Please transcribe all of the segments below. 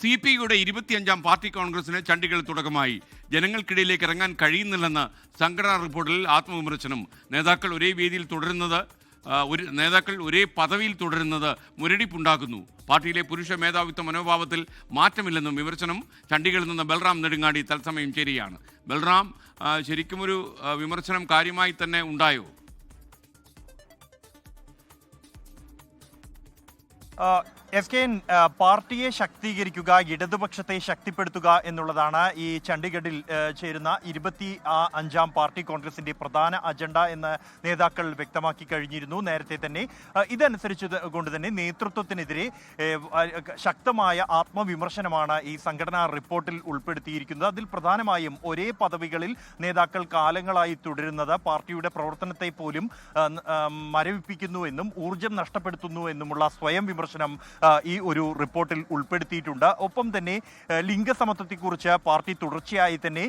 C P ഐയുടെ ഇരുപത്തിയഞ്ചാം party കോൺഗ്രസിന് ചണ്ഡീഗഡിൽ തുടക്കമായി. ജനങ്ങൾക്കിടയിലേക്ക് ഇറങ്ങാൻ കഴിയുന്നില്ലെന്ന് സംഘടനാ റിപ്പോർട്ടിൽ ആത്മവിമർശനം. നേതാക്കൾ ഒരേ വേദിയിൽ തുടരുന്നത് ഒരു നേതാക്കൾ ഒരേ പദവിയിൽ തുടരുന്നത് മുരടിപ്പുണ്ടാക്കുന്നു. പാർട്ടിയിലെ പുരുഷ മേധാവിത്വ മനോഭാവത്തിൽ മാറ്റമില്ലെന്നും വിമർശനം. ചണ്ഡീഗഡിൽ നിന്ന് ബൽറാം നെടുങ്ങാടി തത്സമയം ചേരുകയാണ്. ബൽറാം ശരിക്കും ഒരു വിമർശനം കാര്യമായി തന്നെ ഉണ്ടായോ? എസ് കെ പാർട്ടിയെ ശക്തീകരിക്കുക ഇടതുപക്ഷത്തെ ശക്തിപ്പെടുത്തുക എന്നുള്ളതാണ് ഈ ചണ്ഡീഗഡിൽ ചേരുന്ന ഇരുപത്തി അഞ്ചാം പാർട്ടി കോൺഗ്രസിന്റെ പ്രധാന അജണ്ട എന്ന് നേതാക്കൾ വ്യക്തമാക്കി കഴിഞ്ഞിരുന്നു നേരത്തെ തന്നെ. ഇതനുസരിച്ച് കൊണ്ട് തന്നെ നേതൃത്വത്തിനെതിരെ ശക്തമായ ആത്മവിമർശനമാണ് ഈ സംഘടനാ റിപ്പോർട്ടിൽ ഉൾപ്പെടുത്തിയിരിക്കുന്നത്. അതിൽ പ്രധാനമായും ഒരേ പദവികളിൽ നേതാക്കൾ കാലങ്ങളായി തുടരുന്നത് പാർട്ടിയുടെ പ്രവർത്തനത്തെ പോലും മരവിപ്പിക്കുന്നു എന്നും ഊർജം നഷ്ടപ്പെടുത്തുന്നു എന്നുമുള്ള സ്വയം വിമർശനം ഈ ഒരു റിപ്പോർട്ടിൽ ഉൾപ്പെടുത്തിയിട്ടുണ്ട്. ഒപ്പം തന്നെ ലിംഗസമത്വത്തെക്കുറിച്ച് പാർട്ടി തുടർച്ചയായി തന്നെ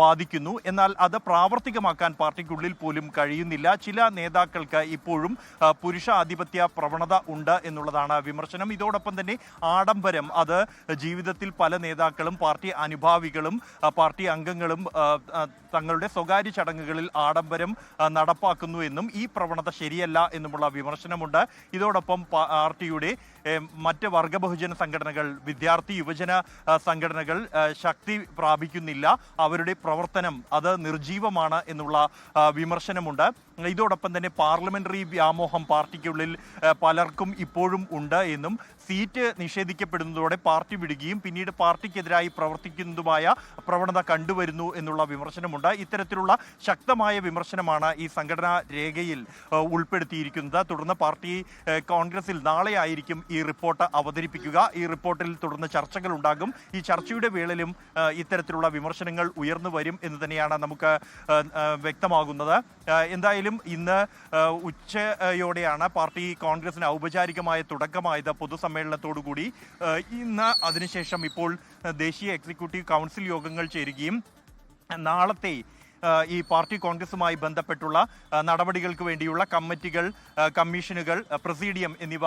വാദിക്കുന്നു. എന്നാൽ അത് പ്രാവർത്തികമാക്കാൻ പാർട്ടിക്കുള്ളിൽ പോലും കഴിയുന്നില്ല. ചില നേതാക്കൾക്ക് ഇപ്പോഴും പുരുഷ ആധിപത്യ പ്രവണത ഉണ്ട് എന്നുള്ളതാണ് വിമർശനം. ഇതോടൊപ്പം തന്നെ ആഡംബരം അത് ജീവിതത്തിൽ പല നേതാക്കളും പാർട്ടി അനുഭാവികളും പാർട്ടി അംഗങ്ങളും തങ്ങളുടെ സ്വകാര്യ ചടങ്ങുകളിൽ ആഡംബരം നടപ്പാക്കുന്നു എന്നും ഈ പ്രവണത ശരിയല്ല എന്നുമുള്ള വിമർശനമുണ്ട്. ഇതോടൊപ്പം പാർട്ടിയുടെ മറ്റ് വർഗ ബഹുജന സംഘടനകൾ വിദ്യാർത്ഥി യുവജന സംഘടനകൾ ശക്തി പ്രാപിക്കുന്നില്ല. അവരുടെ പ്രവർത്തനം അത് നിർജീവമാണ് എന്നുള്ള വിമർശനമുണ്ട്. ഇതോടൊപ്പം തന്നെ പാർലമെന്ററി വ്യാമോഹം പാർട്ടിക്കുള്ളിൽ പലർക്കും ഇപ്പോഴും ഉണ്ട് എന്നും സീറ്റ് നിഷേധിക്കപ്പെടുന്നതോടെ പാർട്ടി വിടുകയും പിന്നീട് പാർട്ടിക്കെതിരായി പ്രവർത്തിക്കുന്നതുമായ പ്രവണത കണ്ടുവരുന്നു എന്നുള്ള വിമർശനമുണ്ട്. ഇത്തരത്തിലുള്ള ശക്തമായ വിമർശനമാണ് ഈ സംഘടനാ രേഖയിൽ ഉൾപ്പെടുത്തിയിരിക്കുന്നത്. തുടർന്ന് പാർട്ടി കോൺഗ്രസിൽ നാളെ ആയിരിക്കും ഈ റിപ്പോർട്ട് അവതരിപ്പിക്കുക. ഈ റിപ്പോർട്ടിൽ തുടർന്ന് ചർച്ചകൾ ഉണ്ടാകും ഈ ചർച്ചയുടെ വേളയിലും ഇത്തരത്തിലുള്ള വിമർശനങ്ങൾ ഉയർന്നു വരും എന്ന് തന്നെയാണ് നമുക്ക് വ്യക്തമാകുന്നത്. എന്തായാലും ഇന്ന് ഉച്ചയോടെയാണ് പാർട്ടി കോൺഗ്രസിന് ഔപചാരികമായ തുടക്കമായത് പൊതുസമ്മേളനത്തോടുകൂടി. ഇന്ന് അതിനുശേഷം ഇപ്പോൾ ദേശീയ എക്സിക്യൂട്ടീവ് കൗൺസിൽ യോഗങ്ങൾ ചേരുകയും നാളത്തെ ഈ പാർട്ടി കോൺഗ്രസുമായി ബന്ധപ്പെട്ടുള്ള നടപടികൾക്ക് വേണ്ടിയുള്ള കമ്മിറ്റികൾ കമ്മീഷനുകൾ പ്രസീഡിയം എന്നിവ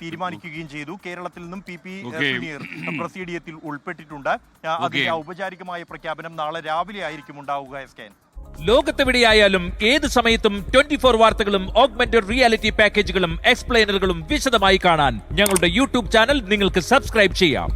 തീരുമാനിക്കുകയും ചെയ്തു കേരളത്തിൽ നിന്നും പി പി. സുനീർ പ്രസീഡിയത്തിൽ ഉൾപ്പെട്ടിട്ടുണ്ട് അതിന്റെ ഔപചാരികമായ പ്രഖ്യാപനം നാളെ രാവിലെ ആയിരിക്കും ഉണ്ടാവുക എസ് കെ. ലോകത്തെവിടെയായാലും ഏത് സമയത്തും ട്വന്റി ഫോർ വാർത്തകളും ഓഗ്മെന്റഡ് റിയാലിറ്റി പാക്കേജുകളും എക്സ്പ്ലെയിനറുകളും വിശദമായി കാണാൻ ഞങ്ങളുടെ യൂട്യൂബ് ചാനൽ നിങ്ങൾക്ക് സബ്സ്ക്രൈബ് ചെയ്യാം